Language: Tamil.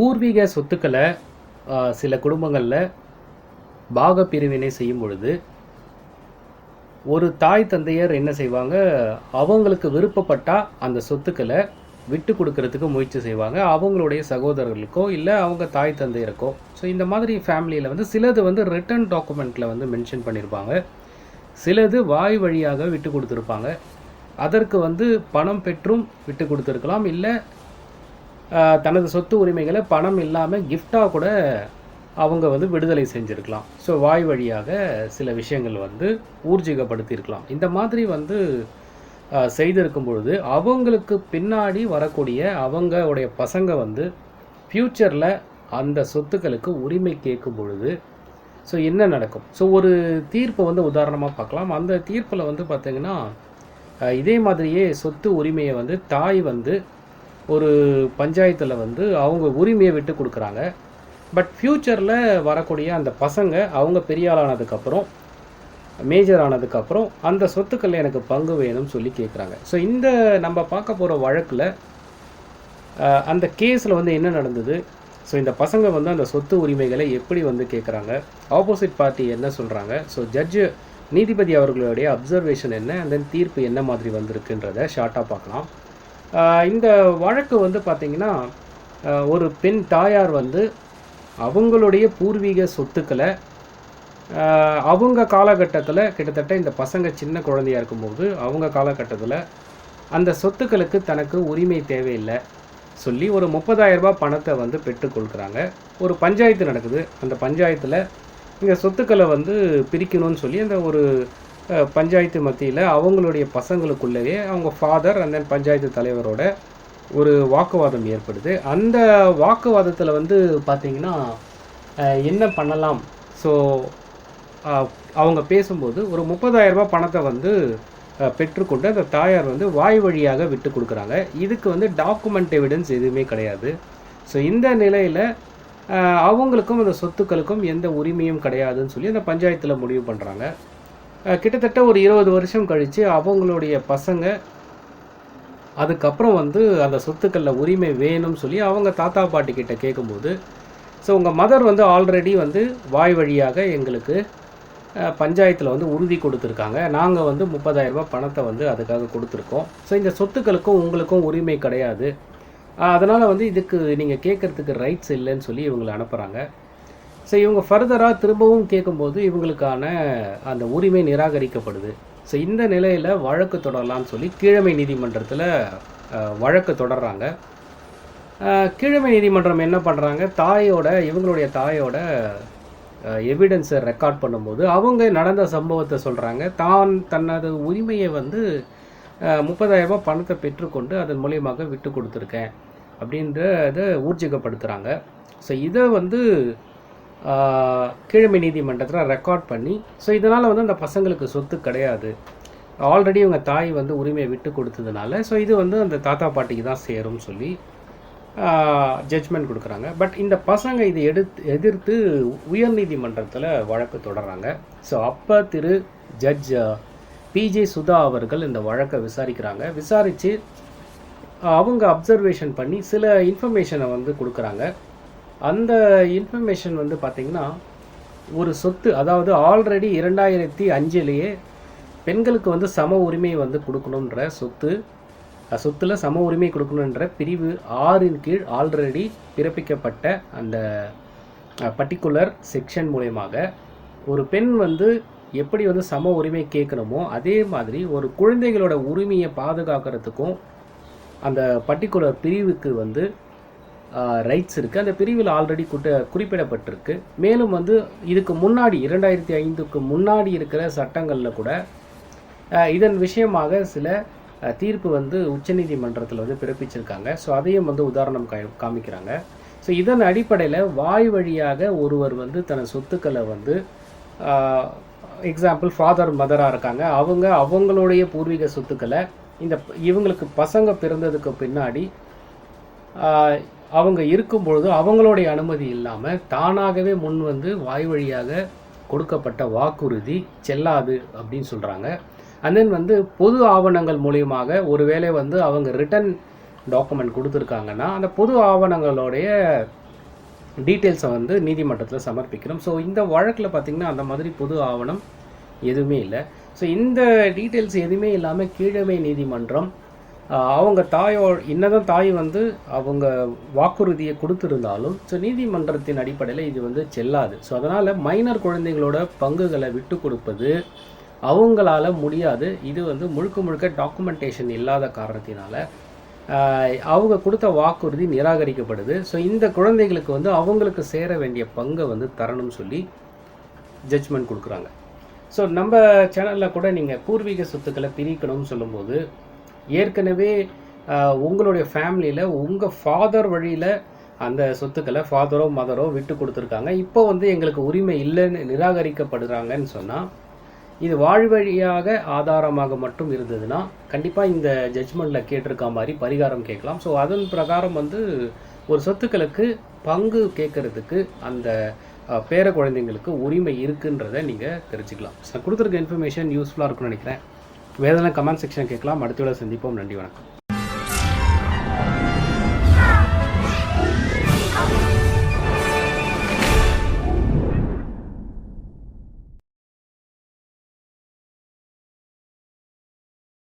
பூர்வீக சொத்துக்களை சில குடும்பங்களில் பாக பிரிவினை செய்யும் பொழுது ஒரு தாய் தந்தையர் என்ன செய்வாங்க? அவங்களுக்கு விருப்பப்பட்டால் அந்த சொத்துக்களை விட்டு கொடுக்கறதுக்கு முயற்சி செய்வாங்க. அவங்களுடைய சகோதரர்களுக்கோ இல்லை அவங்க தாய் தந்தையருக்கோ. ஸோ இந்த மாதிரி ஃபேமிலியில் வந்து சிலது வந்து ரிட்டர்ன் டாக்குமெண்ட்டில் வந்து மென்ஷன் பண்ணியிருப்பாங்க சிலது வாய் வழியாக விட்டு கொடுத்துருப்பாங்க. அதற்கு வந்து பணம் பெற்றும் விட்டு கொடுத்துருக்கலாம். இல்லை தனது சொத்து உரிமைகளை பணம் இல்லாமல் கிஃப்டாக கூட அவங்க வந்து விடுதலை செஞ்சுருக்கலாம். ஸோ வாய் வழியாக சில விஷயங்கள் வந்து ஊர்ஜிகப்படுத்தியிருக்கலாம். இந்த மாதிரி வந்து செய்திருக்கும் பொழுது அவங்களுக்கு பின்னாடி வரக்கூடிய அவங்களுடைய பசங்க வந்து ஃப்யூச்சரில் அந்த சொத்துக்களுக்கு உரிமை கேட்கும் பொழுது ஸோ என்ன நடக்கும்? ஸோ ஒரு தீர்ப்பை வந்து உதாரணமாக பார்க்கலாம். அந்த தீர்ப்பில் வந்து பார்த்திங்கன்னா இதே மாதிரியே சொத்து உரிமையை வந்து தாய் வந்து ஒரு பஞ்சாயத்தில் வந்து அவங்க உரிமையை விட்டு கொடுக்குறாங்க. பட் ஃப்யூச்சரில் வரக்கூடிய அந்த பசங்க அவங்க பெரிய ஆளானதுக்கப்புறம் மேஜர் ஆனதுக்கப்புறம் அந்த சொத்துக்கள் எனக்கு பங்கு வேணும்னு சொல்லி கேட்குறாங்க ஸோ இந்த நம்ம பார்க்க போகிற வழக்கில் அந்த கேஸில் வந்து என்ன நடந்தது? ஸோ இந்த பசங்க வந்து அந்த சொத்து உரிமைகளை எப்படி வந்து கேட்குறாங்க ஆப்போசிட் பார்ட்டி என்ன சொல்கிறாங்க ஸோ ஜட்ஜு நீதிபதி அவர்களுடைய அப்சர்வேஷன் என்ன? அந்த தீர்ப்பு என்ன மாதிரி வந்திருக்குன்றத ஷார்ட்டாக பார்க்கலாம். இந்த வழக்கு வந்து பார்த்திங்கன்னா ஒரு பெண் தாயார் வந்து அவங்களுடைய பூர்வீக சொத்துக்களை அவங்க காலகட்டத்தில் கிட்டத்தட்ட இந்த பசங்க சின்ன குழந்தையா இருக்கும்போது அவங்க காலகட்டத்தில் அந்த சொத்துக்களுக்கு தனக்கு உரிமை தேவையில்லை சொல்லி ஒரு 30000 ரூபாய் பணத்தை வந்து பெற்றுக்கொள்கிறாங்க ஒரு பஞ்சாயத்து நடக்குது. அந்த பஞ்சாயத்தில் இந்த சொத்துக்களை வந்து பிரிக்கணும்னு சொல்லி அந்த ஒரு பஞ்சாயத்து மத்தியில் அவங்களுடைய பசங்களுக்குள்ளேயே அவங்க ஃபாதர் அண்ட் தென் பஞ்சாயத்து தலைவரோட ஒரு வாக்குவாதம் ஏற்படுது. அந்த வாக்குவாதத்தில் வந்து பார்த்தீங்கன்னா என்ன பண்ணலாம்? ஸோ அவங்க பேசும்போது ஒரு 30000 ரூபாய் பணத்தை வந்து பெற்றுக்கொண்டு அந்த தாயார் வந்து வாய் வழியாக விட்டு கொடுக்குறாங்க. இதுக்கு வந்து டாக்குமெண்ட் எவிடன்ஸ் எதுவுமே கிடையாது. ஸோ இந்த நிலையில் அவங்களுக்கும் அந்த சொத்துக்களுக்கும் எந்த உரிமையும் கிடையாதுன்னு சொல்லி அந்த பஞ்சாயத்தில் முடிவு பண்ணுறாங்க கிட்டத்தட்ட ஒரு இருபது வருஷம் கழித்து அவங்களுடைய பசங்க அதுக்கப்புறம் வந்து அந்த சொத்துக்களில் உரிமை வேணும்னு சொல்லி அவங்க தாத்தா பாட்டி கிட்ட கேட்கும்போது ஸோ உங்கள் மதர் வந்து ஆல்ரெடி வந்து வாய் வழியாக எங்களுக்கு பஞ்சாயத்தில் வந்து உறுதி கொடுத்துருக்காங்க. நாங்கள் வந்து 30000 ரூபாய் பணத்தை வந்து அதுக்காக கொடுத்துருக்கோம். ஸோ இந்த சொத்துக்களுக்கும் உங்களுக்கும் உரிமை கிடையாது. அதனால் வந்து இதுக்கு நீங்கள் கேட்குறதுக்கு ரைட்ஸ் இல்லைன்னு சொல்லி இவங்களை அனுப்புகிறாங்க ஸோ இவங்க ஃபர்தராக திரும்பவும் கேட்கும்போது இவங்களுக்கான அந்த உரிமை நிராகரிக்கப்படுது. ஸோ இந்த நிலையில் வழக்கு தொடரலாம்னு சொல்லி கீழமை நீதிமன்றத்தில் வழக்கு தொடர்றாங்க. கீழமை நீதிமன்றம் என்ன பண்ணுறாங்க தாயோட இவங்களுடைய தாயோட எவிடன்ஸை ரெக்கார்ட் பண்ணும்போது அவங்க நடந்த சம்பவத்தை சொல்கிறாங்க தான் தனது உரிமையை வந்து முப்பதாயிரரூபா பணத்தை பெற்றுக்கொண்டு அதன் மூலியமாக விட்டு கொடுத்துருக்கேன் அப்படின்றத ஊர்ஜிகப்படுத்துகிறாங்க ஸோ இதை வந்து கீழமை நீதிமன்றத்தில் ரெக்கார்ட் பண்ணி ஸோ இதனால் வந்து அந்த பசங்களுக்கு சொத்து கிடையாது. ஆல்ரெடி இவங்க தாய் வந்து உரிமையை விட்டு கொடுத்ததுனால ஸோ இது வந்து அந்த தாத்தா பாட்டிக்கு தான் சேரும்னு சொல்லி ஜட்ஜ்மெண்ட் கொடுக்குறாங்க. பட் இந்த பசங்க இதை எடுத்து எதிர்த்து உயர்நீதிமன்றத்தில் வழக்கு தொடர்றாங்க. ஸோ அப்போ திரு ஜட்ஜ் பிஜே சுதா அவர்கள் இந்த வழக்கை விசாரிக்கிறாங்க. விசாரித்து அவங்க அப்சர்வேஷன் பண்ணி சில இன்ஃபர்மேஷனை வந்து கொடுக்குறாங்க. அந்த இன்ஃபர்மேஷன் வந்து பார்த்திங்கன்னா ஒரு சொத்து அதாவது ஆல்ரெடி இரண்டாயிரத்தி அஞ்சுலேயே பெண்களுக்கு வந்து சம உரிமை வந்து கொடுக்கணுன்ற சொத்து சொத்தில் சொத்துல சம உரிமை கொடுக்கணுன்ற பிரிவு ஆறின் கீழ் ஆல்ரெடி பிறப்பிக்கப்பட்ட அந்த பர்டிகுலர் செக்ஷன் மூலயமாக ஒரு பெண் வந்து எப்படி வந்து சம உரிமை கேட்கணுமோ அதே மாதிரி ஒரு குழந்தைகளோட உரிமையை பாதுகாக்கிறதுக்கும் அந்த பர்டிகுலர் பிரிவுக்கு வந்து ரைட்ஸ் இருக்குது அந்த பிரிவில் ஆல்ரெடி குட்ட குறிப்பிடப்பட்டிருக்கு. மேலும் வந்து இதுக்கு முன்னாடி இரண்டாயிரத்தி ஐந்துக்கு முன்னாடி இருக்கிற சட்டங்களில் கூட இதன் விஷயமாக சில தீர்ப்பு வந்து உச்சநீதிமன்றத்தில் வந்து பிறப்பிச்சிருக்காங்க. ஸோ அதையும் வந்து உதாரணம் கா- காமிக்கிறாங்க. ஸோ இதன் அடிப்படையில் வாய் வழியாக ஒருவர் வந்து தன் சொத்துக்களை வந்து எக்ஸாம்பிள் ஃபாதர் மதராக இருக்காங்க. அவங்க அவங்களுடைய பூர்வீக சொத்துக்களை இந்த இவங்களுக்கு பசங்க பிறந்ததுக்கு பின்னாடி அவங்க இருக்கும் பொழுது அவங்களுடைய அனுமதி இல்லாமல் தானாகவே முன் வந்து வாய் வழியாக கொடுக்கப்பட்ட வாக்குறுதி செல்லாது அப்படின்னு சொல்கிறாங்க அண்ட் தென் வந்து பொது ஆவணங்கள் மூலியமாக ஒருவேளை வந்து அவங்க ரிட்டன் டாக்குமெண்ட் கொடுத்துருக்காங்கன்னா அந்த பொது ஆவணங்களுடைய டீட்டெயில்ஸை வந்து நீதிமன்றத்தில் சமர்ப்பிக்கிறோம். ஸோ இந்த வழக்கில் பார்த்திங்கன்னா அந்த மாதிரி பொது ஆவணம் எதுவுமே இல்லை. ஸோ இந்த டீட்டெயில்ஸ் எதுவுமே இல்லாமல் கீழமை நீதிமன்றம் அவங்க தாயோ என்னதான் தாய் வந்து அவங்க வாக்குறுதியை கொடுத்துருந்தாலும் ஸோ நீதிமன்றத்தின் அடிப்படையில் இது வந்து செல்லாது. ஸோ அதனால் மைனர் குழந்தைங்களோட பங்குகளை விட்டு கொடுப்பது அவங்களால முடியாது. இது வந்து முழுக்க முழுக்க டாக்குமெண்டேஷன் இல்லாத காரணத்தினால அவங்க கொடுத்த வாக்குறுதி நிராகரிக்கப்படுது. ஸோ இந்த குழந்தைகளுக்கு வந்து அவங்களுக்கு சேர வேண்டிய பங்கை வந்து தரணும்னு சொல்லி ஜட்ஜ்மெண்ட் கொடுக்குறாங்க. ஸோ நம்ம சேனலில் கூட நீங்கள் பூர்வீக சொத்துக்களை பிரிக்கணும்னு சொல்லும்போது ஏற்கனவே உங்களுடைய ஃபேமிலியில் உங்கள் ஃபாதர் வழியில் அந்த சொத்துக்களை ஃபாதரோ மதரோ விட்டு கொடுத்துருக்காங்க. இப்போ வந்து எங்களுக்கு உரிமை இல்லைன்னு நிராகரிக்கப்படுறாங்கன்னு சொன்னால் இது வாழ்வழியாக ஆதாரமாக மட்டும் இருந்ததுன்னா கண்டிப்பாக இந்த ஜட்ஜ்மெண்ட்டில் கேட்டிருக்க மாதிரி பரிகாரம் கேட்கலாம். ஸோ அதன் பிரகாரம் வந்து ஒரு சொத்துக்களுக்கு பங்கு கேட்கறதுக்கு அந்த பேர குழந்தைங்களுக்கு உரிமை இருக்குன்றதை நீங்கள் தெரிஞ்சுக்கலாம். கொடுத்துருக்க இன்ஃபர்மேஷன் யூஸ்ஃபுல்லாக இருக்கும்னு நினைக்கிறேன். வேதனை கமெண்ட் செக்ஷன் கேட்கலாம். அடுத்த விட சந்திப்போம். நன்றி வணக்கம்.